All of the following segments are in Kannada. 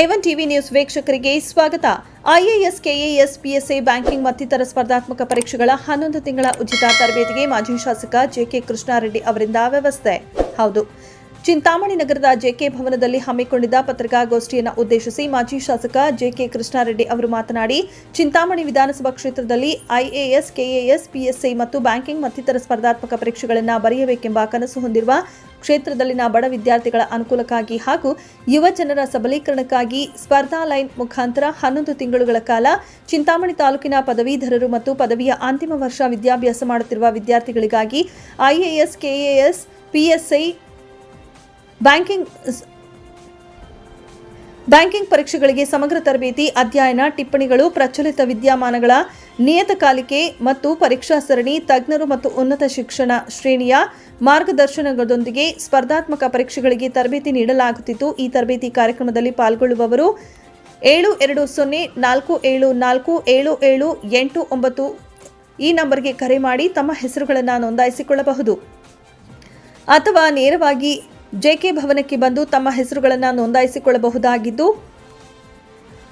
ಏವನ್ ಟಿವಿ ನ್ಯೂಸ್ ವೀಕ್ಷಕರಿಗೆ ಸ್ವಾಗತ. ಐಎಎಸ್ ಕೆಎಎಸ್ ಪಿಎಸ್ಎ ಬ್ಯಾಂಕಿಂಗ್ ಮತ್ತಿತರ ಸ್ಪರ್ಧಾತ್ಮಕ ಪರೀಕ್ಷೆಗಳ ಹನ್ನೊಂದು ತಿಂಗಳ ಉಚಿತ ತರಬೇತಿಗೆ ಮಾಜಿ ಶಾಸಕ ಜೆಕೆ ಕೃಷ್ಣಾರೆಡ್ಡಿ ಅವರಿಂದ ವ್ಯವಸ್ಥೆ. ಹೌದು. ಚಿಂತಾಮಣಿ ನಗರದ ಜೆಕೆ ಭವನದಲ್ಲಿ ಹಮ್ಮಿಕೊಂಡಿದ್ದ ಪತ್ರಿಕಾಗೋಷ್ಠಿಯನ್ನು ಉದ್ದೇಶಿಸಿ ಮಾಜಿ ಶಾಸಕ ಜೆಕೆ ಕೃಷ್ಣಾರೆಡ್ಡಿ ಅವರು ಮಾತನಾಡಿ, ಚಿಂತಾಮಣಿ ವಿಧಾನಸಭಾ ಕ್ಷೇತ್ರದಲ್ಲಿ ಐಎಎಸ್ ಕೆಎಎಸ್ ಪಿಎಸ್ಐ ಮತ್ತು ಬ್ಯಾಂಕಿಂಗ್ ಮತ್ತಿತರ ಸ್ಪರ್ಧಾತ್ಮಕ ಪರೀಕ್ಷೆಗಳನ್ನು ಬರೆಯಬೇಕೆಂಬ ಕನಸು ಹೊಂದಿರುವ ಕ್ಷೇತ್ರದಲ್ಲಿನ ಬಡ ವಿದ್ಯಾರ್ಥಿಗಳ ಅನುಕೂಲಕ್ಕಾಗಿ ಹಾಗೂ ಯುವ ಜನರ ಸಬಲೀಕರಣಕ್ಕಾಗಿ ಸ್ಪರ್ಧಾ ಲೈನ್ ಮುಖಾಂತರ ಹನ್ನೊಂದು ತಿಂಗಳುಗಳ ಕಾಲ ಚಿಂತಾಮಣಿ ತಾಲೂಕಿನ ಪದವೀಧರರು ಮತ್ತು ಪದವಿಯ ಅಂತಿಮ ವರ್ಷ ವಿದ್ಯಾಭ್ಯಾಸ ಮಾಡುತ್ತಿರುವ ವಿದ್ಯಾರ್ಥಿಗಳಿಗಾಗಿ IAS, KAS, PSI, banking banking ಪರೀಕ್ಷೆಗಳಿಗೆ ಸಮಗ್ರ ತರಬೇತಿ, ಅಧ್ಯಯನ, ಟಿಪ್ಪಣಿಗಳು, ಪ್ರಚಲಿತ ವಿದ್ಯಮಾನಗಳ ನಿಯತಕಾಲಿಕೆ ಮತ್ತು ಪರೀಕ್ಷಾ ಸರಣಿ, ತಜ್ಞರು ಮತ್ತು ಉನ್ನತ ಶಿಕ್ಷಣ ಶ್ರೇಣಿಯ ಮಾರ್ಗದರ್ಶನಗಳೊಂದಿಗೆ ಸ್ಪರ್ಧಾತ್ಮಕ ಪರೀಕ್ಷೆಗಳಿಗೆ ತರಬೇತಿ ನೀಡಲಾಗುತ್ತಿತ್ತು. ಈ ತರಬೇತಿ ಕಾರ್ಯಕ್ರಮದಲ್ಲಿ ಪಾಲ್ಗೊಳ್ಳುವವರು ಏಳು ಎರಡು ಸೊನ್ನೆ ನಾಲ್ಕು ಏಳು ನಾಲ್ಕು ಏಳು ಏಳು ಎಂಟು ಒಂಬತ್ತು. ಈ ನಂಬರ್ಗೆ ಕರೆ ಮಾಡಿ ತಮ್ಮ ಹೆಸರುಗಳನ್ನು ನೋಂದಾಯಿಸಿಕೊಳ್ಳಬಹುದು. ಅಥವಾ ನೇರವಾಗಿ ಜೆಕೆ ಭವನಕ್ಕೆ ಬಂದು ತಮ್ಮ ಹೆಸರುಗಳನ್ನು ನೋಂದಾಯಿಸಿಕೊಳ್ಳಬಹುದಾಗಿದ್ದು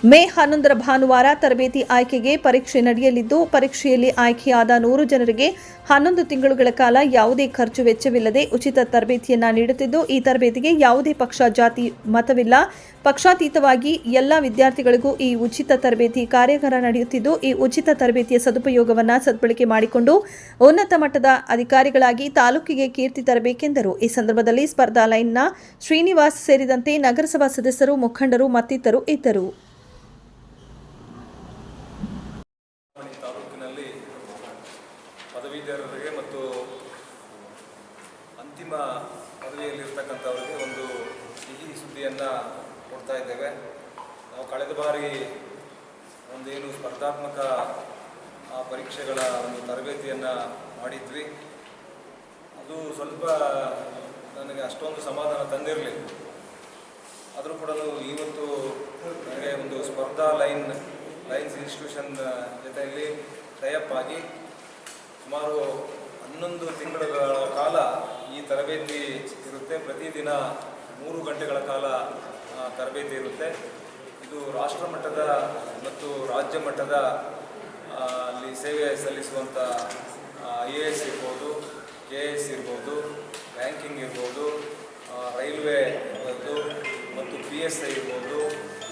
ಮೇ ಹನ್ನೊಂದರ ಭಾನುವಾರ ತರಬೇತಿ ಆಯ್ಕೆಗೆ ಪರೀಕ್ಷೆ ನಡೆಯಲಿದ್ದು, ಪರೀಕ್ಷೆಯಲ್ಲಿ ಆಯ್ಕೆಯಾದ ನೂರು ಜನರಿಗೆ ಹನ್ನೊಂದು ತಿಂಗಳುಗಳ ಕಾಲ ಯಾವುದೇ ಖರ್ಚು ವೆಚ್ಚವಿಲ್ಲದೆ ಉಚಿತ ತರಬೇತಿಯನ್ನು ನೀಡುತ್ತಿದ್ದು, ಈ ತರಬೇತಿಗೆ ಯಾವುದೇ ಪಕ್ಷ, ಜಾತಿ, ಮತವಿಲ್ಲ. ಪಕ್ಷಾತೀತವಾಗಿ ಎಲ್ಲ ವಿದ್ಯಾರ್ಥಿಗಳಿಗೂ ಈ ಉಚಿತ ತರಬೇತಿ ಕಾರ್ಯಾಗಾರ ನಡೆಯುತ್ತಿದ್ದು, ಈ ಉಚಿತ ತರಬೇತಿಯ ಸದುಪಯೋಗವನ್ನು ಸದ್ಬಳಕೆ ಮಾಡಿಕೊಂಡು ಉನ್ನತ ಮಟ್ಟದ ಅಧಿಕಾರಿಗಳಾಗಿ ತಾಲೂಕಿಗೆ ಕೀರ್ತಿ ತರಬೇಕೆಂದರು. ಈ ಸಂದರ್ಭದಲ್ಲಿ ಸ್ಪರ್ಧಾ ಲೈನ್ನ ಶ್ರೀನಿವಾಸ್ ಸೇರಿದಂತೆ ನಗರಸಭಾ ಸದಸ್ಯರು, ಮುಖಂಡರು ಮತ್ತಿತರರು ಇದ್ದರು ಚಿಂತಾಮಣಿ ತಾಲೂಕಿನಲ್ಲಿ ಪದವೀಧರರಿಗೆ ಮತ್ತು ಅಂತಿಮ ಪದವಿಯಲ್ಲಿರ್ತಕ್ಕಂಥವರಿಗೆ ಒಂದು ಸಿಹಿ ಸುದ್ದಿಯನ್ನು ಕೊಡ್ತಾ ಇದ್ದೇವೆ. ನಾವು ಕಳೆದ ಬಾರಿ ಒಂದೇನು ಸ್ಪರ್ಧಾತ್ಮಕ ಪರೀಕ್ಷೆಗಳ ಒಂದು ತರಬೇತಿಯನ್ನು ಮಾಡಿದ್ವಿ. ಅದು ಸ್ವಲ್ಪ ನನಗೆ ಅಷ್ಟೊಂದು ಸಮಾಧಾನ ತಂದಿರಲಿಲ್ಲ. ಆದರೂ ಕೂಡ ಇವತ್ತು ನನಗೆ ಒಂದು ಸ್ಪರ್ಧಾ ಲೈನ್, ಲೈನ್ಸ್ ಇನ್ಸ್ಟಿಟ್ಯೂಷನ್ ಜೊತೆಯಲ್ಲಿ ಟೈಅಪ್ ಆಗಿ ಸುಮಾರು ಹನ್ನೊಂದು ತಿಂಗಳ ಕಾಲ ಈ ತರಬೇತಿ ಇರುತ್ತೆ. ಪ್ರತಿದಿನ ಮೂರು ಗಂಟೆಗಳ ಕಾಲ ತರಬೇತಿ ಇರುತ್ತೆ. ಇದು ರಾಷ್ಟ್ರ ಮಟ್ಟದ ಮತ್ತು ರಾಜ್ಯ ಮಟ್ಟದ ಅಲ್ಲಿ ಸೇವೆ ಸಲ್ಲಿಸುವಂಥ ಐ ಎ ಎಸ್ ಇರ್ಬೋದು, ಕೆ ಎಸ್ ಇರ್ಬೋದು, ಬ್ಯಾಂಕಿಂಗ್ ಇರ್ಬೋದು ರೈಲ್ವೆ ಇರ್ಬೋದು ಮತ್ತು ಪಿ ಎಸ್ ಐ ಇರ್ಬೋದು,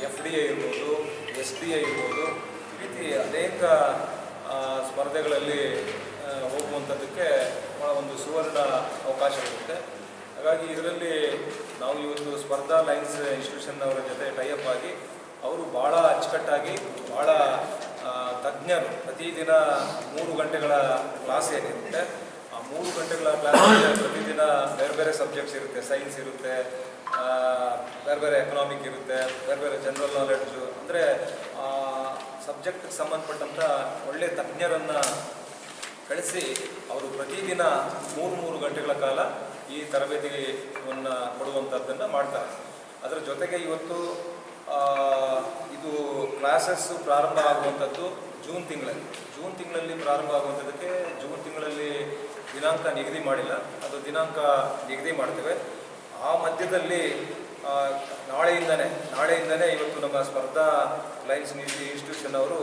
ಎಫ್ ಡಿ ಐ ಇರ್ಬೋದು, ಎಸ್ ಬಿ ಐ ಇರ್ಬೋದು. ಈ ರೀತಿ ಅನೇಕ ಸ್ಪರ್ಧೆಗಳಲ್ಲಿ ಹೋಗುವಂಥದ್ದಕ್ಕೆ ಒಂದು ಸುವರ್ಣ ಅವಕಾಶವಿರುತ್ತೆ ಹಾಗಾಗಿ ಇದರಲ್ಲಿ ನಾವು ಈ ಒಂದು ಸ್ಪರ್ಧಾ ಲೈನ್ಸ್ ಇನ್ಸ್ಟಿಟ್ಯೂಷನ್ ಅವರ ಜೊತೆ ಟೈಅಪ್ ಆಗಿ ಅವರು ಭಾಳ ಅಚ್ಚುಕಟ್ಟಾಗಿ ಭಾಳ ತಜ್ಞರು ಪ್ರತಿದಿನ ಮೂರು ಗಂಟೆಗಳ ಕ್ಲಾಸ್ ಏನಿರುತ್ತೆ, ಆ ಮೂರು ಗಂಟೆಗಳ ಕ್ಲಾಸ್ ಪ್ರತಿದಿನ ಬೇರೆ ಬೇರೆ ಸಬ್ಜೆಕ್ಟ್ಸ್ ಇರುತ್ತೆ ಸೈನ್ಸ್ ಇರುತ್ತೆ ಬೇರೆ ಬೇರೆ ಎಕನಾಮಿಕ್ ಇರುತ್ತೆ, ಬೇರೆ ಬೇರೆ ಜನರಲ್ ನಾಲೆಡ್ಜು ಅಂದರೆ ಸಬ್ಜೆಕ್ಟ್ಗೆ ಸಂಬಂಧಪಟ್ಟಂಥ ಒಳ್ಳೆಯ ತಜ್ಞರನ್ನು ಕಳಿಸಿ ಅವರು ಪ್ರತಿದಿನ ಮೂರು ಮೂರು ಗಂಟೆಗಳ ಕಾಲ ಈ ತರಬೇತಿಯನ್ನು ಕೊಡುವಂಥದ್ದನ್ನು ಮಾಡ್ತಾರೆ. ಅದರ ಜೊತೆಗೆ ಇವತ್ತು ಇದು ಕ್ಲಾಸಸ್ ಪ್ರಾರಂಭ ಆಗುವಂಥದ್ದು ಜೂನ್ ತಿಂಗಳಲ್ಲಿ. ಜೂನ್ ತಿಂಗಳಲ್ಲಿ ಪ್ರಾರಂಭ ಆಗುವಂಥದ್ದಕ್ಕೆ ಜೂನ್ ತಿಂಗಳಲ್ಲಿ ದಿನಾಂಕ ನಿಗದಿ ಮಾಡಿಲ್ಲ. ಅದು ದಿನಾಂಕ ನಿಗದಿ ಮಾಡ್ತೇವೆ. ಆ ಮಧ್ಯದಲ್ಲಿ ನಾಳೆಯಿಂದನೇ ನಾಳೆಯಿಂದನೇ ಇವತ್ತು ನಮ್ಮ ಸ್ಪರ್ಧಾ ಲೈನ್ಸ್ ಇನ್ಸ್ಟಿಟ್ಯೂಷನ್ ಅವರು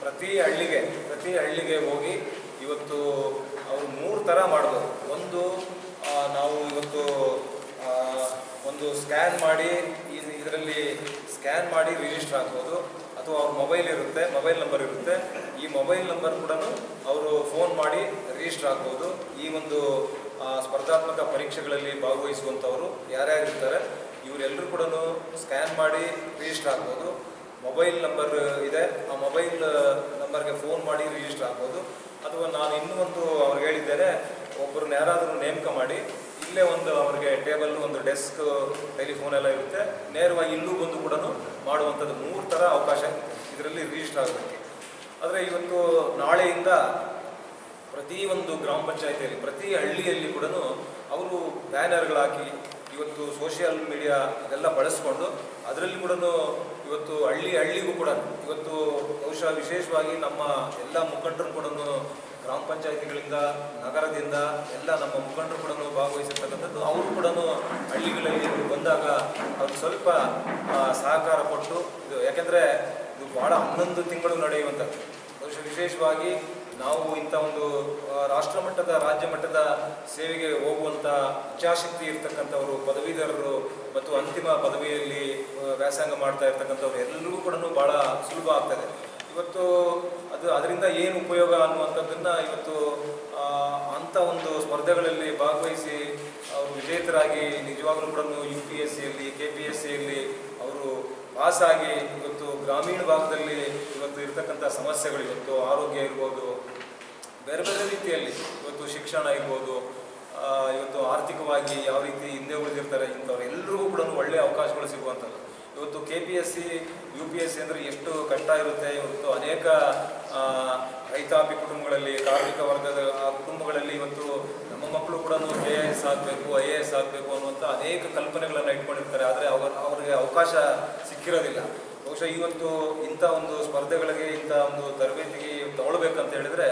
ಪ್ರತಿ ಹಳ್ಳಿಗೆ ಪ್ರತಿ ಹಳ್ಳಿಗೆ ಹೋಗಿ ಇವತ್ತು ಅವರು ಮೂರು ಥರ ಮಾಡ್ಬೋದು. ಒಂದು ನಾವು ಇವತ್ತು ಒಂದು ಸ್ಕ್ಯಾನ್ ಮಾಡಿ ಇದರಲ್ಲಿ ಸ್ಕ್ಯಾನ್ ಮಾಡಿ ರಿಜಿಸ್ಟರ್ ಆಗ್ಬೋದು. ಅಥವಾ ಅವ್ರ ಮೊಬೈಲ್ ಇರುತ್ತೆ ಮೊಬೈಲ್ ನಂಬರ್ ಇರುತ್ತೆ. ಈ ಮೊಬೈಲ್ ನಂಬರ್ ಕೂಡ ಅವರು ಫೋನ್ ಮಾಡಿ ರಿಜಿಸ್ಟರ್ ಆಗ್ಬೋದು. ಈ ಒಂದು ಸ್ಪರ್ಧಾತ್ಮಕ ಪರೀಕ್ಷೆಗಳಲ್ಲಿ ಭಾಗವಹಿಸುವಂಥವರು ಯಾರ್ಯಾರಿರ್ತಾರೆ ಇವರೆಲ್ಲರೂ ಕೂಡ ಸ್ಕ್ಯಾನ್ ಮಾಡಿ ರಿಜಿಸ್ಟರ್ ಆಗ್ಬೋದು. ಮೊಬೈಲ್ ನಂಬರ್ ಇದೆ. ಆ ಮೊಬೈಲ್ ನಂಬರ್ಗೆ ಫೋನ್ ಮಾಡಿ ರಿಜಿಸ್ಟರ್ ಆಗ್ಬೋದು. ಅಥವಾ ನಾನು ಇನ್ನೂ ಒಂದು ಅವ್ರಿಗೆ ಹೇಳಿದ್ದೇನೆ ಒಬ್ಬರನ್ನ ಯಾರಾದರೂ ನೇಮಕ ಮಾಡಿ, ಇಲ್ಲೇ ಒಂದು ಅವರಿಗೆ ಟೇಬಲ್, ಒಂದು ಡೆಸ್ಕ್, ಟೆಲಿಫೋನ್ ಎಲ್ಲ ಇರುತ್ತೆ. ನೇರವಾಗಿ ಇಲ್ಲೂ ಬಂದು ಕೂಡ ಮಾಡುವಂಥದ್ದು. ಮೂರು ಥರ ಅವಕಾಶ ಇದರಲ್ಲಿ ರಿಜಿಸ್ಟರ್ ಆಗಬೇಕು. ಆದರೆ ಇವತ್ತು ನಾಳೆಯಿಂದ ಪ್ರತಿ ಒಂದು ಗ್ರಾಮ ಪಂಚಾಯಿತಿಯಲ್ಲಿ, ಪ್ರತಿ ಹಳ್ಳಿಯಲ್ಲಿ ಕೂಡ ಅವರು ಬ್ಯಾನರ್ಗಳಾಕಿ ಇವತ್ತು ಸೋಷಿಯಲ್ ಮೀಡಿಯಾ ಇದೆಲ್ಲ ಬಳಸ್ಕೊಂಡು, ಅದರಲ್ಲಿ ಕೂಡ ಇವತ್ತು ಹಳ್ಳಿ ಹಳ್ಳಿಗೂ ಕೂಡ ಇವತ್ತು ಬಹುಶಃ ವಿಶೇಷವಾಗಿ ನಮ್ಮ ಎಲ್ಲ ಮುಖಂಡರು ಕೂಡ ಗ್ರಾಮ ಪಂಚಾಯತಿಗಳಿಂದ, ನಗರದಿಂದ ಎಲ್ಲ ನಮ್ಮ ಮುಖಂಡರು ಕೂಡ ಭಾಗವಹಿಸಿರ್ತಕ್ಕಂಥದ್ದು. ಅವರು ಕೂಡ ಹಳ್ಳಿಗಳಲ್ಲಿ ಬಂದಾಗ ಅವ್ರಿಗೆ ಸ್ವಲ್ಪ ಸಹಕಾರ ಕೊಟ್ಟು, ಇದು ಯಾಕೆಂದರೆ ಇದು ಭಾಳ ಹನ್ನೊಂದು ತಿಂಗಳು ನಡೆಯುವಂಥದ್ದು. ವಿಶೇಷವಾಗಿ ನಾವು ಇಂಥ ಒಂದು ರಾಷ್ಟ್ರ ಮಟ್ಟದ, ರಾಜ್ಯ ಮಟ್ಟದ ಸೇವೆಗೆ ಹೋಗುವಂಥ ಇಚ್ಛಾಶಕ್ತಿ ಇರ್ತಕ್ಕಂಥವರು, ಪದವೀಧರರು ಮತ್ತು ಅಂತಿಮ ಪದವಿಯಲ್ಲಿ ವ್ಯಾಸಂಗ ಮಾಡ್ತಾ ಇರ್ತಕ್ಕಂಥವ್ರು ಎಲ್ಲರಿಗೂ ಕೂಡ ಭಾಳ ಸುಲಭ ಆಗ್ತದೆ ಇವತ್ತು ಅದು ಅದರಿಂದ ಏನು ಉಪಯೋಗ ಅನ್ನುವಂಥದ್ದನ್ನು ಇವತ್ತು ಅಂತ ಒಂದು ಸ್ಪರ್ಧೆಗಳಲ್ಲಿ ಭಾಗವಹಿಸಿ ಅವರು ವಿಜೇತರಾಗಿ ನಿಜವಾಗ್ಲೂ ಕೂಡ ಯು ಪಿ ಎಸ್ ಸಿಯಲ್ಲಿ ಕೆ ಪಿ ಎಸ್ ಸಿಯಲ್ಲಿ ಅವರು ಪಾಸ್ ಆಗಿ ಇವತ್ತು ಗ್ರಾಮೀಣ ಭಾಗದಲ್ಲಿ ಇವತ್ತು ಇರ್ತಕ್ಕಂಥ ಸಮಸ್ಯೆಗಳು ಇವತ್ತು ಆರೋಗ್ಯ ಇರ್ಬೋದು, ಬೇರೆ ಬೇರೆ ರೀತಿಯಲ್ಲಿ ಇವತ್ತು ಶಿಕ್ಷಣ ಇರ್ಬೋದು ಇವತ್ತು ಆರ್ಥಿಕವಾಗಿ ಯಾವ ರೀತಿ ಹಿಂದೆ ಉಳಿದಿರ್ತಾರೆ ಇಂಥವ್ರು ಎಲ್ರಿಗೂ ಕೂಡ ಒಳ್ಳೆಯ ಅವಕಾಶಗಳು ಸಿಗುವಂಥದ್ದು. ಇವತ್ತು K P S C U P S C ಅಂದರೆ ಎಷ್ಟು ಕಷ್ಟ ಇರುತ್ತೆ? ಇವತ್ತು ಅನೇಕ ರೈತಾಪಿ ಕುಟುಂಬಗಳಲ್ಲಿ, ಕಾರ್ಮಿಕ ವರ್ಗದ ಕುಟುಂಬಗಳಲ್ಲಿ ಇವತ್ತು ನಮ್ಮ ಮಕ್ಕಳು ಕೂಡ ಕೆ ಎ ಎಸ್ ಆಗಬೇಕು ಐ ಎ ಎಸ್ ಆಗಬೇಕು ಅನ್ನುವಂಥ ಅನೇಕ ಕಲ್ಪನೆಗಳನ್ನು ಇಟ್ಕೊಂಡಿರ್ತಾರೆ. ಆದರೆ ಅವ, ಅವರಿಗೆ ಅವಕಾಶ ಸಿಕ್ಕಿರೋದಿಲ್ಲ. ಬಹುಶಃ ಇವತ್ತು ಇಂಥ ಒಂದು ಸ್ಪರ್ಧೆಗಳಿಗೆ, ಇಂಥ ಒಂದು ತರಬೇತಿಗೆ ತಗೊಳ್ಬೇಕಂತ ಹೇಳಿದರೆ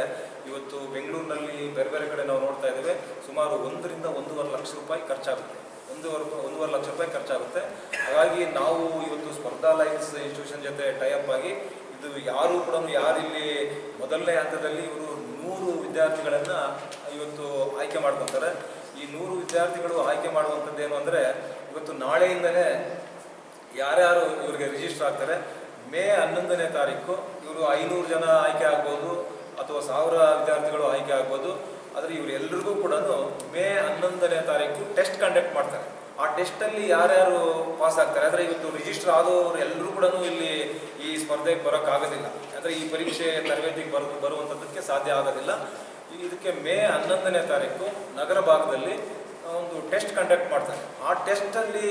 ಇವತ್ತು ಬೆಂಗಳೂರಿನಲ್ಲಿ ಬೇರೆ ಬೇರೆ ಕಡೆ ನಾವು ನೋಡ್ತಾ ಇದ್ದೇವೆ. ಸುಮಾರು ಒಂದರಿಂದ ಒಂದೂವರೆ ಲಕ್ಷ ರೂಪಾಯಿ ಖರ್ಚಾಗುತ್ತೆ. ಒಂದೂವರೆ ಒಂದೂವರೆ ಲಕ್ಷ ರೂಪಾಯಿ ಖರ್ಚಾಗುತ್ತೆ. ಹಾಗಾಗಿ ನಾವು ಇವತ್ತು ಸ್ಪರ್ಧಾ ಲೈನ್ಸ್ ಇನ್ಸ್ಟಿಟ್ಯೂಷನ್ ಜೊತೆ ಟೈಅಪ್ ಆಗಿ ಇದು ಯಾರು ಕೂಡ ಯಾರಿಲ್ಲಿ ಮೊದಲನೇ ಹಂತದಲ್ಲಿ ಇವರು ನೂರು ವಿದ್ಯಾರ್ಥಿಗಳನ್ನು ಇವತ್ತು ಆಯ್ಕೆ ಮಾಡ್ಕೊತಾರೆ. ಈ ನೂರು ವಿದ್ಯಾರ್ಥಿಗಳು ಆಯ್ಕೆ ಮಾಡುವಂಥದ್ದು ಏನು ಅಂದರೆ, ಇವತ್ತು ನಾಳೆಯಿಂದಲೇ ಯಾರ್ಯಾರು ಇವರಿಗೆ ರಿಜಿಸ್ಟರ್ ಆಗ್ತಾರೆ, ಮೇ ಹನ್ನೊಂದನೇ ತಾರೀಕು ಇವರು ಐನೂರು ಜನ ಆಯ್ಕೆ ಆಗ್ಬೋದು ಅಥವಾ ಸಾವಿರ ವಿದ್ಯಾರ್ಥಿಗಳು ಆಯ್ಕೆ ಆಗ್ಬೋದು. ಆದರೆ ಇವರೆಲ್ಲರಿಗೂ ಕೂಡ ಮೇ ಹನ್ನೊಂದನೇ ತಾರೀಕು ಟೆಸ್ಟ್ ಕಂಡಕ್ಟ್ ಮಾಡ್ತಾರೆ. ಆ ಟೆಸ್ಟಲ್ಲಿ ಯಾರ್ಯಾರು ಪಾಸ್ ಆಗ್ತಾರೆ, ಆದರೆ ಇವತ್ತು ರಿಜಿಸ್ಟರ್ ಆದವರು ಎಲ್ಲರೂ ಕೂಡ ಇಲ್ಲಿ ಈ ಸ್ಪರ್ಧೆಗೆ ಬರೋಕ್ಕಾಗೋದಿಲ್ಲ ಅಂದರೆ ಈ ಪರೀಕ್ಷೆ ತರಬೇತಿಗೆ ಬರು ಬರುವಂಥದ್ದಕ್ಕೆ ಸಾಧ್ಯ ಆಗೋದಿಲ್ಲ. ಇದಕ್ಕೆ ಮೇ ಹನ್ನೊಂದನೇ ತಾರೀಕು ನಗರ ಭಾಗದಲ್ಲಿ ಒಂದು ಟೆಸ್ಟ್ ಕಂಡಕ್ಟ್ ಮಾಡ್ತಾರೆ. ಆ ಟೆಸ್ಟಲ್ಲಿ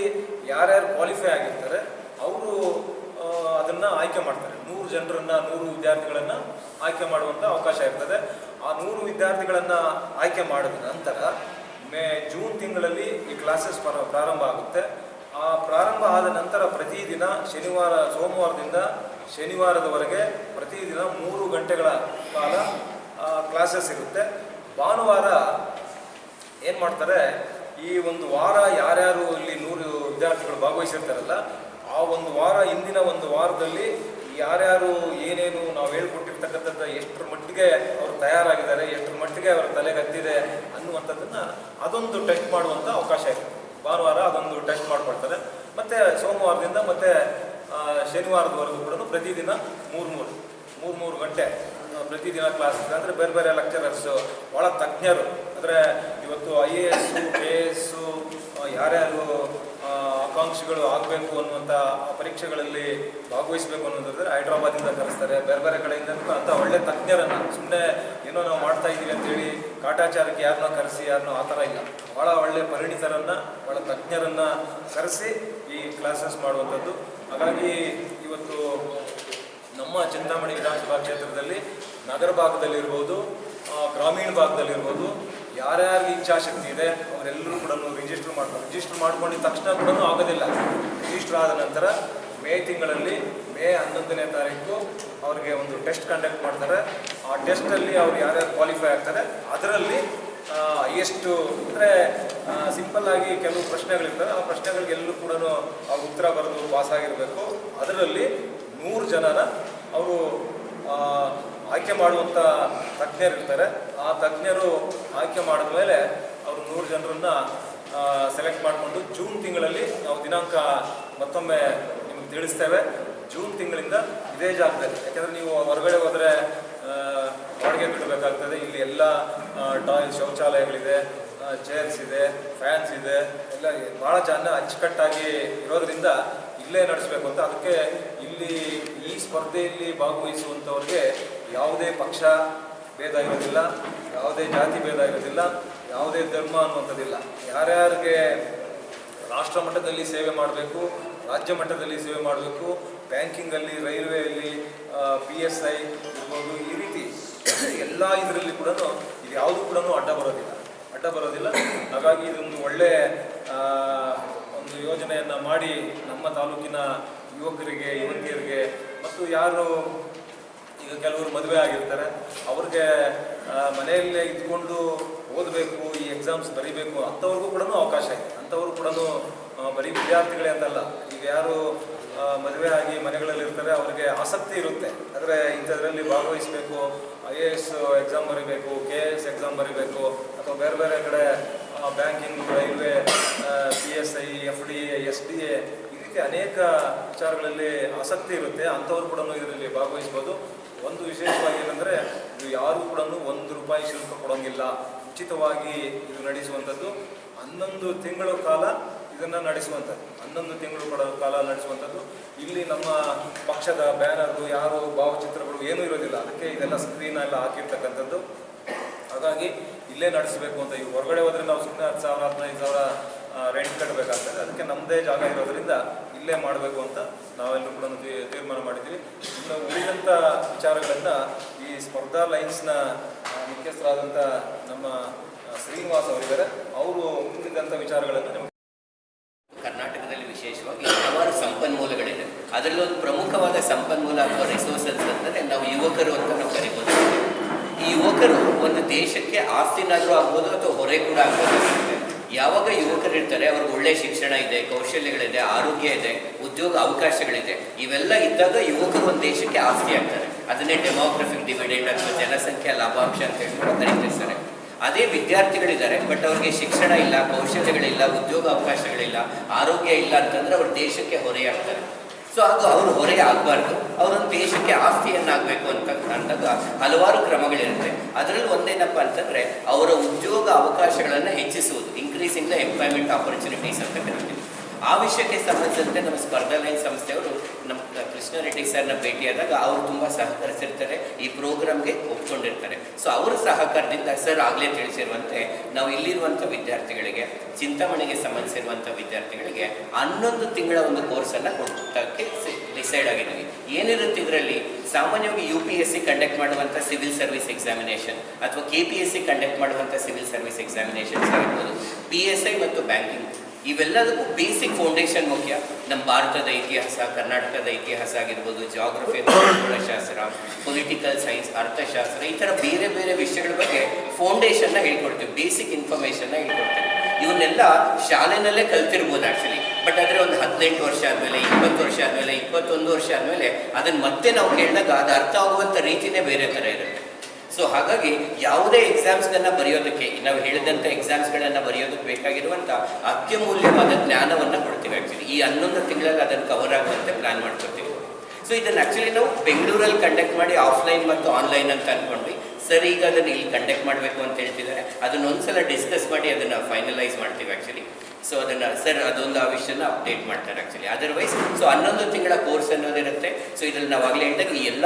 ಯಾರ್ಯಾರು ಕ್ವಾಲಿಫೈ ಆಗಿರ್ತಾರೆ, ಅವರು ಅದನ್ನು ಆಯ್ಕೆ ಮಾಡ್ತಾರೆ. ನೂರು ಜನರನ್ನು, ನೂರು ವಿದ್ಯಾರ್ಥಿಗಳನ್ನು ಆಯ್ಕೆ ಮಾಡುವಂಥ ಅವಕಾಶ ಇರ್ತದೆ. ಆ ನೂರು ವಿದ್ಯಾರ್ಥಿಗಳನ್ನು ಆಯ್ಕೆ ಮಾಡಿದ ನಂತರ ಮೇ, ಜೂನ್ ತಿಂಗಳಲ್ಲಿ ಈ ಕ್ಲಾಸಸ್ ಪ್ರಾರಂಭ ಆಗುತ್ತೆ. ಆ ಪ್ರಾರಂಭ ಆದ ನಂತರ ಪ್ರತಿದಿನ ಶನಿವಾರ, ಸೋಮವಾರದಿಂದ ಶನಿವಾರದವರೆಗೆ ಪ್ರತಿದಿನ ಮೂರು ಗಂಟೆಗಳ ಕಾಲ ಕ್ಲಾಸಸ್ ಇರುತ್ತೆ. ಭಾನುವಾರ ಏನು ಮಾಡ್ತಾರೆ, ಈ ಒಂದು ವಾರ ಯಾರ್ಯಾರು ಇಲ್ಲಿ ನೂರು ವಿದ್ಯಾರ್ಥಿಗಳು ಭಾಗವಹಿಸಿರ್ತಾರಲ್ಲ, ಆ ಒಂದು ವಾರ, ಹಿಂದಿನ ಒಂದು ವಾರದಲ್ಲಿ ಯಾರ್ಯಾರು ಏನೇನು ನಾವು ಹೇಳ್ಕೊಟ್ಟಿರ್ತಕ್ಕಂಥದ್ದು ಎಷ್ಟರ ಮಟ್ಟಿಗೆ ತಯಾರಾಗಿದ್ದಾರೆ, ಎಷ್ಟರ ಮಟ್ಟಿಗೆ ಅವರ ತಲೆಗತ್ತಿದೆ ಅನ್ನುವಂಥದ್ದನ್ನು ಅದೊಂದು ಟೆಸ್ಟ್ ಮಾಡುವಂಥ ಅವಕಾಶ ಇದೆ. ಭಾನುವಾರ ಅದೊಂದು ಟೆಸ್ಟ್ ಮಾಡ್ಕೊಳ್ತಾರೆ ಮತ್ತು ಸೋಮವಾರದಿಂದ ಮತ್ತು ಶನಿವಾರದವರೆಗೂ ಕೂಡ ಪ್ರತಿದಿನ ಮೂರು ಮೂರು ಮೂರು ಮೂರು ಗಂಟೆ ಪ್ರತಿದಿನ ಕ್ಲಾಸ್ ಅಂದರೆ ಬೇರೆ ಬೇರೆ ಲೆಕ್ಚರರ್ಸು ಭಾಳ ತಜ್ಞರು. ಅಂದರೆ ಇವತ್ತು I A S K S ಯಾರ್ಯಾರು ಆಕಾಂಕ್ಷಿಗಳು ಆಗಬೇಕು ಅನ್ನುವಂಥ ಪರೀಕ್ಷೆಗಳಲ್ಲಿ ಭಾಗವಹಿಸಬೇಕು ಅನ್ನೋದಾದರೆ ಹೈದ್ರಾಬಾದಿಂದ ಕರೆಸ್ತಾರೆ. ಬೇರೆ ಬೇರೆ ಕಡೆಯಿಂದ ಅಂತ ಒಳ್ಳೆ ತಜ್ಞರನ್ನು ಸುಮ್ಮನೆ ಏನೋ ನಾವು ಮಾಡ್ತಾ ಇದ್ದೀವಿ ಅಂತೇಳಿ ಕಾಟಾಚಾರಕ್ಕೆ ಯಾರನ್ನೋ ಕರೆಸಿ, ಯಾರನ್ನೋ ಆ ಥರ ಇಲ್ಲ. ಭಾಳ ಒಳ್ಳೆ ಪರಿಣಿತರನ್ನು ಭಾಳ ತಜ್ಞರನ್ನು ಕರೆಸಿ ಈ ಕ್ಲಾಸಸ್ ಮಾಡುವಂಥದ್ದು. ಹಾಗಾಗಿ ಇವತ್ತು ನಮ್ಮ ಚಿಂತಾಮಣಿ ವಿಧಾನಸಭಾ ಕ್ಷೇತ್ರದಲ್ಲಿ ನಗರ ಭಾಗದಲ್ಲಿರ್ಬೋದು ಗ್ರಾಮೀಣ ಭಾಗದಲ್ಲಿರ್ಬೋದು, ಯಾರ್ಯಾರಿಗೆ ಇಚ್ಛಾಶಕ್ತಿ ಇದೆ ಅವರೆಲ್ಲರೂ ಕೂಡ ರಿಜಿಸ್ಟರ್ ಮಾಡ್ತಾರೆ ರಿಜಿಸ್ಟರ್ ಮಾಡ್ಕೊಂಡಿದ್ದ ತಕ್ಷಣ ಕೂಡ ಆಗೋದಿಲ್ಲ. ರಿಜಿಸ್ಟರ್ ಆದ ನಂತರ ಮೇ ತಿಂಗಳಲ್ಲಿ ಮೇ ಹನ್ನೊಂದನೇ ತಾರೀಕು ಅವರಿಗೆ ಒಂದು ಟೆಸ್ಟ್ ಕಂಡಕ್ಟ್ ಮಾಡ್ತಾರೆ. ಆ ಟೆಸ್ಟಲ್ಲಿ ಅವ್ರು ಯಾರ್ಯಾರು ಕ್ವಾಲಿಫೈ ಆಗ್ತಾರೆ. ಅದರಲ್ಲಿ ಎಷ್ಟು, ಅಂದರೆ ಸಿಂಪಲ್ ಆಗಿ ಕೆಲವು ಪ್ರಶ್ನೆಗಳಿರ್ತವೆ. ಆ ಪ್ರಶ್ನೆಗಳಿಗೆಲ್ಲೂ ಕೂಡ ಅವ್ರು ಉತ್ತರ ಬರೆದು ಪಾಸ್ ಆಗಿರಬೇಕು. ಅದರಲ್ಲಿ ನೂರು ಜನನ ಅವರು ಆಯ್ಕೆ ಮಾಡುವಂಥ ತಜ್ಞರಿರ್ತಾರೆ. ಆ ತಜ್ಞರು ಆಯ್ಕೆ ಮಾಡಿದ ಮೇಲೆ ಅವರು ನೂರು ಜನರನ್ನು ಸೆಲೆಕ್ಟ್ ಮಾಡಿಕೊಂಡು ಜೂನ್ ತಿಂಗಳಲ್ಲಿ ನಾವು ದಿನಾಂಕ ಮತ್ತೊಮ್ಮೆ ನಿಮಗೆ ತಿಳಿಸ್ತೇವೆ. ಜೂನ್ ತಿಂಗಳಿಂದ ಇದೇ ಜಾಗದಲ್ಲಿ. ಯಾಕೆಂದರೆ ನೀವು ಹೊರಗಡೆ ಹೋದರೆ ಬಾಡಿಗೆ ಬಿಡಬೇಕಾಗ್ತದೆ. ಇಲ್ಲಿ ಎಲ್ಲ ಟಾಯ್ಲ್ ಶೌಚಾಲಯಗಳಿದೆ ಚೇರ್ಸ್ ಇದೆ ಫ್ಯಾನ್ಸ್ ಇದೆ, ಎಲ್ಲ ಭಾಳ ಜನ ಅಚ್ಚುಕಟ್ಟಾಗಿ ಇರೋದ್ರಿಂದ ಇಲ್ಲೇ ನಡೆಸಬೇಕು ಅಂತ. ಅದಕ್ಕೆ ಇಲ್ಲಿ ಈ ಸ್ಪರ್ಧೆಯಲ್ಲಿ ಭಾಗವಹಿಸುವಂಥವ್ರಿಗೆ ಯಾವುದೇ ಪಕ್ಷ ಭೇದ ಇರೋದಿಲ್ಲ. ಯಾವುದೇ ಜಾತಿ ಭೇದ ಇರೋದಿಲ್ಲ. ಯಾವುದೇ ಧರ್ಮ ಅನ್ನುವಂಥದ್ದಿಲ್ಲ. ಯಾರ್ಯಾರಿಗೆ ರಾಷ್ಟ್ರ ಮಟ್ಟದಲ್ಲಿ ಸೇವೆ ಮಾಡಬೇಕು ರಾಜ್ಯ ಮಟ್ಟದಲ್ಲಿ ಸೇವೆ ಮಾಡಬೇಕು. ಬ್ಯಾಂಕಿಂಗಲ್ಲಿ, ರೈಲ್ವೆಯಲ್ಲಿ ಪಿ ಎಸ್ ಐ ಇರ್ಬೋದು, ಈ ರೀತಿ ಎಲ್ಲ ಇದರಲ್ಲಿ ಕೂಡ ಇದು ಯಾವುದು ಕೂಡ ಅಡ್ಡ ಬರೋದಿಲ್ಲ. ಅಡ್ಡ ಬರೋದಿಲ್ಲ. ಹಾಗಾಗಿ ಇದೊಂದು ಒಳ್ಳೆ ಒಂದು ಯೋಜನೆಯನ್ನು ಮಾಡಿ ನಮ್ಮ ತಾಲೂಕಿನ ಯುವಕರಿಗೆ, ಯುವತಿಯರಿಗೆ ಮತ್ತು ಯಾರು ಈಗ ಕೆಲವರು ಮದುವೆ ಆಗಿರ್ತಾರೆ, ಅವ್ರಿಗೆ ಮನೆಯಲ್ಲೇ ಇದ್ಕೊಂಡು ಓದಬೇಕು, ಈ ಎಕ್ಸಾಮ್ಸ್ ಬರೀಬೇಕು ಅಂಥವ್ರಿಗೂ ಕೂಡ ಅವಕಾಶ ಇದೆ. ಅಂಥವ್ರು ಕೂಡ ಬರೀ ವಿದ್ಯಾರ್ಥಿಗಳೇ ಅಂತಲ್ಲ. ಈಗ ಯಾರು ಮದುವೆ ಆಗಿ ಮನೆಗಳಲ್ಲಿ ಇರ್ತಾರೆ ಅವರಿಗೆ ಆಸಕ್ತಿ ಇರುತ್ತೆ. ಆದರೆ ಇಂಥದ್ರಲ್ಲಿ ಭಾಗವಹಿಸಬೇಕು ಐ ಎ ಎಸ್ ಎಕ್ಸಾಮ್ ಬರೀಬೇಕು ಕೆ ಎ ಎಸ್ ಎಕ್ಸಾಮ್ ಬರೀಬೇಕು, ಅಥವಾ ಬೇರೆ ಬೇರೆ ಕಡೆ banking railway P S I F D A S D A ಈ ರೀತಿ ಅನೇಕ ವಿಚಾರಗಳಲ್ಲಿ ಆಸಕ್ತಿ ಇರುತ್ತೆ. ಅಂಥವ್ರು ಕೂಡ ಇದರಲ್ಲಿ ಭಾಗವಹಿಸ್ಬೋದು. ಒಂದು ವಿಶೇಷವಾಗಿ ಏನಂದರೆ ಇದು ಯಾರು ಕೂಡ ಒಂದು ರೂಪಾಯಿ ಶುಲ್ಕ ಕೊಡೋಂಗಿಲ್ಲ. ಉಚಿತವಾಗಿ ಇದು ನಡೆಸುವಂಥದ್ದು. ಹನ್ನೊಂದು ತಿಂಗಳ ಕಾಲ ಇದನ್ನು ನಡೆಸುವಂಥದ್ದು ಹನ್ನೊಂದು ತಿಂಗಳು ಕೂಡ ಕಾಲ ನಡೆಸುವಂಥದ್ದು ಇಲ್ಲಿ ನಮ್ಮ ಪಕ್ಷದ ಬ್ಯಾನರ್ದು ಯಾರು ಭಾವಚಿತ್ರಗಳು ಏನೂ ಇರೋದಿಲ್ಲ. ಅದಕ್ಕೆ ಇದೆಲ್ಲ ಸ್ಕ್ರೀನ್ ಎಲ್ಲ ಹಾಕಿರ್ತಕ್ಕಂಥದ್ದು. ಹಾಗಾಗಿ ಇಲ್ಲೇ ನಡೆಸಬೇಕು ಅಂತ ಈಗ ಹೊರಗಡೆ ಹೋದ್ರೆ ನಾವು ಸುಮ್ಮನೆ ಹತ್ತು ಸಾವಿರ, ಹದಿನೈದು ಸಾವಿರ ರೆಂಟ್ ಕಟ್ಟಬೇಕಾಗ್ತದೆ ಅದಕ್ಕೆ ನಮ್ಮದೇ ಜಾಗ ಇರೋದರಿಂದ ಇಲ್ಲೇ ಮಾಡಬೇಕು ಅಂತ ನಾವೆಲ್ಲರೂ ಕೂಡ ತೀರ್ಮಾನ ಮಾಡಿದ್ದೀವಿ. ಇನ್ನು ಉಳಿದಂಥ ವಿಚಾರಗಳನ್ನು ಈ ಸ್ಪರ್ಧಾ ಲೈನ್ಸ್ನ ಮುಖ್ಯಸ್ಥರಾದಂಥ ನಮ್ಮ ಶ್ರೀನಿವಾಸ್ ಅವರಿದ್ದಾರೆ. ಅವರು ಮುಂದಿದ್ದಂಥ ವಿಚಾರಗಳನ್ನು ನಿಮಗೆ ಕರ್ನಾಟಕದಲ್ಲಿ ವಿಶೇಷವಾಗಿ ಹಲವಾರು ಸಂಪನ್ಮೂಲಗಳಿದೆ ಅದರಲ್ಲಿ ಒಂದು ಪ್ರಮುಖವಾದ ಸಂಪನ್ಮೂಲ ಅಥವಾ ರಿಸೋರ್ಸಸ್ ಅಂದರೆ ನಾವು ಯುವಕರು ಅಂತ ನಾವು ಕರಿಬೋದು. ಈ ಯುವಕರು ಒಂದು ದೇಶಕ್ಕೆ ಆಸ್ತಿನಾದರೂ ಆಗ್ಬೋದು ಅಥವಾ ಹೊರೆ ಕೂಡ ಆಗ್ಬೋದು. ಯಾವಾಗ ಯುವಕರು ಇರ್ತಾರೆ, ಅವ್ರಿಗೆ ಒಳ್ಳೆ ಶಿಕ್ಷಣ ಇದೆ, ಕೌಶಲ್ಯಗಳಿದೆ, ಆರೋಗ್ಯ ಇದೆ, ಉದ್ಯೋಗ ಅವಕಾಶಗಳಿದೆ, ಇವೆಲ್ಲ ಇದ್ದಾಗ ಯುವಕರು ಒಂದು ದೇಶಕ್ಕೆ ಆಸ್ತಿ ಆಗ್ತಾರೆ. ಅದನ್ನೇ ಡೆಮೋಗ್ರಫಿಕ್ ಡಿವಿಡೆಂಡ್ ಅಥವಾ ಜನಸಂಖ್ಯಾ ಲಾಭಾಂಶ ಅಂತ ಹೇಳ್ಕೊಂಡು ಕೂಡ ಕರೀತಿರ್ತಾರೆ. ಅದೇ ವಿದ್ಯಾರ್ಥಿಗಳಿದ್ದಾರೆ ಬಟ್ ಅವ್ರಿಗೆ ಶಿಕ್ಷಣ ಇಲ್ಲ, ಕೌಶಲ್ಯಗಳಿಲ್ಲ, ಉದ್ಯೋಗ ಅವಕಾಶಗಳಿಲ್ಲ, ಆರೋಗ್ಯ ಇಲ್ಲ ಅಂತಂದ್ರೆ ಅವ್ರ ದೇಶಕ್ಕೆ ಹೊರೆಯಾಗ್ತಾರೆ ಸೊ ಅದು ಅವರು ಹೊರಗೆ ಆಗಬಾರ್ದು. ಅವರೊಂದು ದೇಶಕ್ಕೆ ಆಸ್ತಿಯನ್ನಾಗಬೇಕು ಅಂತ ಅಂದಾಗ ಹಲವಾರು ಕ್ರಮಗಳಿರುತ್ತೆ. ಅದರಲ್ಲಿ ಒಂದೇನಪ್ಪ ಅಂತಂದ್ರೆ, ಅವರ ಉದ್ಯೋಗ ಅವಕಾಶಗಳನ್ನು ಹೆಚ್ಚಿಸುವುದು ಇನ್ಕ್ರೀಸಿಂಗ್ ದ ಎಂಪ್ಲಾಯ್ಮೆಂಟ್ ಆಪರ್ಚುನಿಟೀಸ್ ಅಂತ ಕರಿತೀವಿ. ಆ ವಿಷಯಕ್ಕೆ ಸಂಬಂಧಿಸಿದಂತೆ ನಮ್ಮ ಸ್ಪರ್ಧಾ ಲೈನ್ ಸಂಸ್ಥೆಯವರು ನಮ್ಮ ಕೃಷ್ಣ ರೆಡ್ಡಿ ಸರ್ನ ಭೇಟಿಯಾದಾಗ ಅವರು ತುಂಬ ಸಹಕರಿಸಿರ್ತಾರೆ, ಈ ಪ್ರೋಗ್ರಾಮ್ಗೆ ಒಪ್ಕೊಂಡಿರ್ತಾರೆ. ಸೊ ಅವರ ಸಹಕಾರದಿಂದ ಸರ್ ಆಗಲೇ ತಿಳಿಸಿರುವಂತೆ ನಾವು ಇಲ್ಲಿರುವಂಥ ವಿದ್ಯಾರ್ಥಿಗಳಿಗೆ, ಚಿಂತಾಮಣಿಗೆ ಸಂಬಂಧಿಸಿರುವಂಥ ವಿದ್ಯಾರ್ಥಿಗಳಿಗೆ ಹನ್ನೊಂದು ತಿಂಗಳ ಒಂದು ಕೋರ್ಸನ್ನು ಕೊಡೋಕ್ಕೆ ಡಿಸೈಡ್ ಆಗಿದ್ದೀವಿ. ಏನಿರುತ್ತೆ ಇದರಲ್ಲಿ? ಸಾಮಾನ್ಯವಾಗಿ U P S C conduct ಮಾಡುವಂಥ ಸಿವಿಲ್ ಸರ್ವಿಸ್ ಎಕ್ಸಾಮಿನೇಷನ್ ಅಥವಾ K P S C conduct ಮಾಡುವಂಥ ಸಿವಿಲ್ ಸರ್ವಿಸ್ ಎಕ್ಸಾಮಿನೇಷನ್ಸ್ ಆಗಿರ್ಬೋದು. ಪಿ ಎಸ್ ಐ ಮತ್ತು ಬ್ಯಾಂಕಿಂಗ್ ಇವೆಲ್ಲದಕ್ಕೂ ಬೇಸಿಕ್ ಫೌಂಡೇಶನ್ ಮುಖ್ಯ. ನಮ್ಮ ಭಾರತದ ಇತಿಹಾಸ, ಕರ್ನಾಟಕದ ಇತಿಹಾಸ ಆಗಿರ್ಬೋದು ಜಾಗ್ರಫಿ ಶಾಸ್ತ್ರ ಪೊಲಿಟಿಕಲ್ ಸೈನ್ಸ್ ಅರ್ಥಶಾಸ್ತ್ರ, ಈ ಥರ ಬೇರೆ ಬೇರೆ ವಿಷಯಗಳ ಬಗ್ಗೆ ಫೌಂಡೇಶನ್ನ ಹೇಳ್ಕೊಡ್ತೀವಿ. ಬೇಸಿಕ್ ಇನ್ಫಾರ್ಮೇಷನ್ನ ಹೇಳ್ಕೊಡ್ತೀವಿ. ಇವನ್ನೆಲ್ಲ ಶಾಲೆನಲ್ಲೇ ಕಲ್ತಿರ್ಬೋದು ಆ್ಯಕ್ಚುಲಿ ಬಟ್ ಆದರೆ ಒಂದು ಹದಿನೆಂಟು ವರ್ಷ ಆದಮೇಲೆ, ಇಪ್ಪತ್ತು ವರ್ಷ ಆದಮೇಲೆ, ಇಪ್ಪತ್ತೊಂದು ವರ್ಷ ಆದಮೇಲೆ ಅದನ್ನು ಮತ್ತೆ ನಾವು ಕೇಳಿದಾಗ ಅದು ಅರ್ಥ ಆಗುವಂಥ ರೀತಿನೇ ಬೇರೆ ಥರ ಇರುತ್ತೆ. ಸೊ ಹಾಗಾಗಿ ಯಾವುದೇ ಎಕ್ಸಾಮ್ಸ್ಗಳನ್ನ ಬರೆಯೋದಕ್ಕೆ, ನಾವು ಹೇಳಿದಂಥ ಎಕ್ಸಾಮ್ಸ್ಗಳನ್ನು ಬರೆಯೋದಕ್ಕೆ ಬೇಕಾಗಿರುವಂಥ ಅತ್ಯಮೂಲ್ಯವಾದ ಜ್ಞಾನವನ್ನು ಕೊಡ್ತೀವಿ ಆ್ಯಕ್ಚುಲಿ ಈ ಹನ್ನೊಂದು ತಿಂಗಳಲ್ಲಿ ಅದನ್ನು ಕವರ್ ಆಗುವಂತೆ ಪ್ಲಾನ್ ಮಾಡ್ಕೊತೀವಿ. ಸೊ ಇದನ್ನು ಆ್ಯಕ್ಚುಲಿ ನಾವು ಬೆಂಗಳೂರಲ್ಲಿ ಕಂಡಕ್ಟ್ ಮಾಡಿ ಆಫ್ಲೈನ್ ಮತ್ತು ಆನ್ಲೈನ್ ಅಂತ ಅಂದ್ಕೊಂಡ್ವಿ ಸರಿ, ಈಗ ಅದನ್ನು ಇಲ್ಲಿ ಕಂಡಕ್ಟ್ ಮಾಡಬೇಕು ಅಂತ ಹೇಳ್ತಿದ್ದಾರೆ. ಅದನ್ನ ಒಂದ್ಸಲ ಡಿಸ್ಕಸ್ ಮಾಡಿ ಅದನ್ನು ಫೈನಲೈಸ್ ಮಾಡ್ತೀವಿ ಆ್ಯಕ್ಚುಲಿ ಸೊ ಅದನ್ನು ಸರ್, ಅದೊಂದು ಆ ವಿಷಯನ ಅಪ್ಡೇಟ್ ಮಾಡ್ತಾರೆ ಆ್ಯಕ್ಚುಲಿ ಅದರ್ವೈಸ್ ಸೊ ಹನ್ನೊಂದು ತಿಂಗಳ ಕೋರ್ಸ್ ಅನ್ನೋದಿರುತ್ತೆ ಸೊ ಇದ್ರಲ್ಲಿ ನಾವು ಆಗಲೇ ಹೇಳಿದಾಗ ಎಲ್ಲ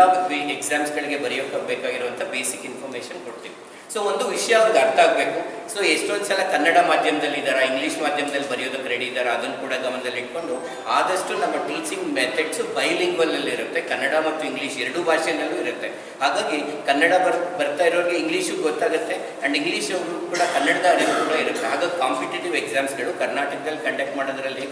ಎಕ್ಸಾಮ್ಸ್ಗಳಿಗೆ ಬರೆಯೋಕೆ ಬೇಕಾಗಿರುವಂಥ ಬೇಸಿಕ್ ಇನ್ಫಾರ್ಮೇಷನ್ ಕೊಡ್ತೀವಿ. ಸೊ ಒಂದು ವಿಷಯ ಅವ್ರಿಗೆ ಅರ್ಥ ಆಗಬೇಕು. ಸೊ ಎಷ್ಟೊಂದು ಸಲ ಕನ್ನಡ ಮಾಧ್ಯಮದಲ್ಲಿ ಇದ್ದಾರಾ ಇಂಗ್ಲೀಷ್ ಮಾಧ್ಯಮದಲ್ಲಿ ಬರೆಯೋದಕ್ಕೆ ರೆಡಿ ಇದ್ದಾರೆ, ಅದನ್ನು ಕೂಡ ಗಮನದಲ್ಲಿ ಇಟ್ಕೊಂಡು ಆದಷ್ಟು ನಮ್ಮ ಟೀಚಿಂಗ್ ಮೆಥಡ್ಸು ಬೈಲಿಂಗ್ವಲಲ್ಲಿ ಇರುತ್ತೆ, ಕನ್ನಡ ಮತ್ತು ಇಂಗ್ಲೀಷ್ ಎರಡೂ ಭಾಷೆನಲ್ಲೂ ಇರುತ್ತೆ. ಹಾಗಾಗಿ ಕನ್ನಡ ಬರ್, ಬರ್ತಾ ಇರೋರಿಗೆ ಇಂಗ್ಲೀಷು ಗೊತ್ತಾಗುತ್ತೆ ಆ್ಯಂಡ್ ಇಂಗ್ಲೀಷ್ ಕೂಡ ಕನ್ನಡದ ಅರಿವು ಕೂಡ ಇರುತ್ತೆ. ಹಾಗಾಗಿ ಕಾಂಪಿಟೇಟಿವ್ ಎಕ್ಸಾಮ್ಸ್ಗಳು ಕರ್ನಾಟಕದಲ್ಲಿ ಕಂಡಕ್ಟ್ ಮಾಡೋದ್ರಲ್ಲಿ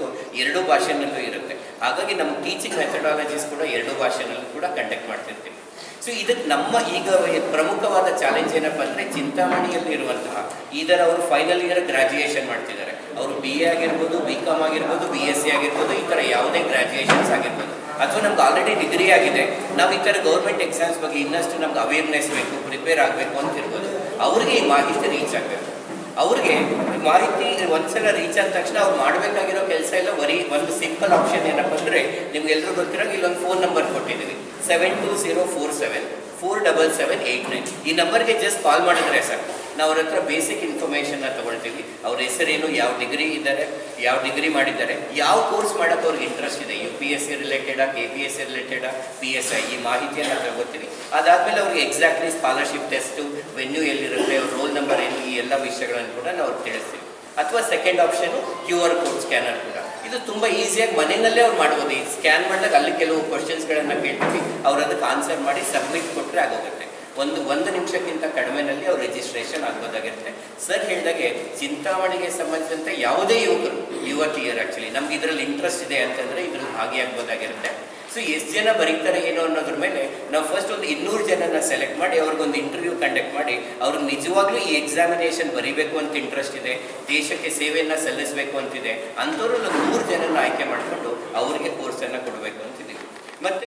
ಎರಡೂ ಭಾಷೆನಲ್ಲೂ ಇರುತ್ತೆ. ಹಾಗಾಗಿ ನಮ್ಮ ಟೀಚಿಂಗ್ ಮೆಥಡಾಲಜೀಸ್ ಕೂಡ ಎರಡೂ ಭಾಷೆನಲ್ಲೂ ಕೂಡ ಕಂಡಕ್ಟ್ ಮಾಡ್ತಿರ್ತೀವಿ. ಸೊ ಇದಕ್ಕೆ ನಮ್ಮ ಈಗ ಪ್ರಮುಖವಾದ ಚಾಲೆಂಜ್ ಏನಪ್ಪ ಅಂದರೆ ಚಿಂತಾಮಣಿಯಲ್ಲಿ ಇರುವಂತಹ ಇದರ ಅವರು ಫೈನಲ್ ಇಯರ್ ಗ್ರಾಜ್ಯುಯೇಷನ್ ಮಾಡ್ತಿದ್ದಾರೆ. ಅವರು ಬಿ ಎ ಆಗಿರ್ಬೋದು ಬಿ ಕಾಮ್ ಆಗಿರ್ಬೋದು ಬಿ ಎಸ್ ಸಿ ಆಗಿರ್ಬೋದು, ಈ ಥರ ಯಾವುದೇ ಗ್ರಾಜ್ಯುಯೇಷನ್ಸ್ ಆಗಿರ್ಬೋದು. ಅಥವಾ ನಮ್ಗೆ ಆಲ್ರೆಡಿ ಡಿಗ್ರಿ ಆಗಿದೆ, ನಾವು ಈ ಥರ ಗೌರ್ಮೆಂಟ್ ಎಕ್ಸಾಮ್ಸ್ ಬಗ್ಗೆ ಇನ್ನಷ್ಟು ನಮ್ಗೆ ಅವೇರ್ನೆಸ್ ಬೇಕು ಪ್ರಿಪೇರ್ ಆಗಬೇಕು ಅಂತ ಇರ್ಬೋದು. ಅವ್ರಿಗೆ ಈ ಮಾಹಿತಿ ರೀಚ್ ಆಗಬೇಕು. ಅವ್ರಿಗೆ ಮಾಹಿತಿ ಒಂದ್ಸಲ ರೀಚ್ ಆದ ತಕ್ಷಣ ಅವ್ರು ಮಾಡಬೇಕಾಗಿರೋ ಕೆಲಸ ಎಲ್ಲ ಬರೀ ಒಂದು ಸಿಂಪಲ್ ಆಪ್ಷನ್ ಏನಪ್ಪ ಅಂದರೆ ನಿಮ್ಗೆಲ್ಲರೂ ಗೊತ್ತಿರೋ ಇಲ್ಲೊಂದು ಫೋನ್ ನಂಬರ್ ಕೊಟ್ಟಿದ್ದೀವಿ. Seven two zero four seven four double seven eight nine ಈ ನಂಬರ್ಗೆ ಜಸ್ಟ್ ಕಾಲ್ ಮಾಡಿದ್ರೆ ಸರ್, ನಾವು ಅವ್ರ ಹತ್ರ ಬೇಸಿಕ್ ಇನ್ಫಾರ್ಮೇಷನ್ನ ತೊಗೊಳ್ತೀವಿ. ಅವ್ರ ಹೆಸರೇನು, ಯಾವ ಡಿಗ್ರಿ ಇದ್ದಾರೆ, ಯಾವ ಡಿಗ್ರಿ ಮಾಡಿದ್ದಾರೆ, ಯಾವ ಕೋರ್ಸ್ ಮಾಡೋಕ್ಕೆ ಅವ್ರಿಗೆ ಇಂಟ್ರೆಸ್ಟ್ ಇದೆ. ಯು ಪಿ ಎಸ್ ಸಿ ರಿಲೇಟೆಡಾ ಕೆ ಪಿ ಎಸ್ ಸಿ ರಿಲೇಟೆಡಾ ಪಿ ಎಸ್ ಐ ಈ ಮಾಹಿತಿಯನ್ನು ತಗೋತೀವಿ ಅದಾದಮೇಲೆ ಅವ್ರಿಗೆ ಎಕ್ಸಾಕ್ಟ್ಲಿ ಸ್ಕಾಲರ್ಶಿಪ್ ಟೆಸ್ಟು ವೆನ್ಯೂ ಎಲ್ಲಿರುತ್ತೆ, ಅವ್ರ ರೋಲ್ ನಂಬರ್ ಏನು, ಈ ಎಲ್ಲ ವಿಷಯಗಳನ್ನು ಕೂಡ ನಾವು ತಿಳಿಸ್ತೀವಿ. ಅಥವಾ second option Q R code scanner ಕೂಡ. ಇದು ತುಂಬ ಈಸಿಯಾಗಿ ಮನೆಯಲ್ಲೇ ಅವ್ರು ಮಾಡ್ಬೋದು. ಈ ಸ್ಕ್ಯಾನ್ ಮಾಡಿದಾಗ ಅಲ್ಲಿ ಕೆಲವು ಕ್ವಶನ್ಸ್ಗಳನ್ನು ಕೇಳ್ತೀವಿ ಅವ್ರು ಅದಕ್ಕೆ ಆನ್ಸರ್ ಮಾಡಿ ಸಬ್ಮಿಟ್ ಕೊಟ್ಟರೆ ಆಗೋಗುತ್ತೆ. ಒಂದು ಒಂದು ನಿಮಿಷಕ್ಕಿಂತ ಕಡಿಮೆನಲ್ಲಿ ಅವ್ರು ರಿಜಿಸ್ಟ್ರೇಷನ್ ಆಗ್ಬೋದಾಗಿರುತ್ತೆ ಸರ್ ಹೇಳಿದಾಗೆ ಚಿಂತಾಮಣಿಗೆ ಸಂಬಂಧಿಸಿದಂತೆ ಯಾವುದೇ ಯುವಕರು, ಯುವತಿಯರು ಆ್ಯಕ್ಚುಲಿ ನಮ್ಗೆ ಇದರಲ್ಲಿ ಇಂಟ್ರೆಸ್ಟ್ ಇದೆ ಅಂತಂದರೆ ಇದರಲ್ಲಿ ಭಾಗಿಯಾಗ್ಬೋದಾಗಿರುತ್ತೆ. ಸೊ ಎಷ್ಟು ಜನ ಬರೀತಾರೆ ಏನೋ ಅನ್ನೋದ್ರ ಮೇಲೆ ನಾವು ಫಸ್ಟ್ ಒಂದು ಇನ್ನೂರು ಜನನ ಸೆಲೆಕ್ಟ್ ಮಾಡಿ ಅವ್ರಿಗೊಂದು ಇಂಟರ್ವ್ಯೂ ಕಂಡಕ್ಟ್ ಮಾಡಿ ಅವ್ರಿಗೆ ನಿಜವಾಗ್ಲೂ ಈ ಎಕ್ಸಾಮಿನೇಷನ್ ಬರೀಬೇಕು ಅಂತ ಇಂಟ್ರೆಸ್ಟ್ ಇದೆ, ದೇಶಕ್ಕೆ ಸೇವೆಯನ್ನು ಸಲ್ಲಿಸಬೇಕು ಅಂತಿದೆ ಅಂಥವ್ರು ನಾವು ನೂರು ಜನನ ಆಯ್ಕೆ ಮಾಡಿಕೊಂಡು ಅವರಿಗೆ ಕೋರ್ಸನ್ನು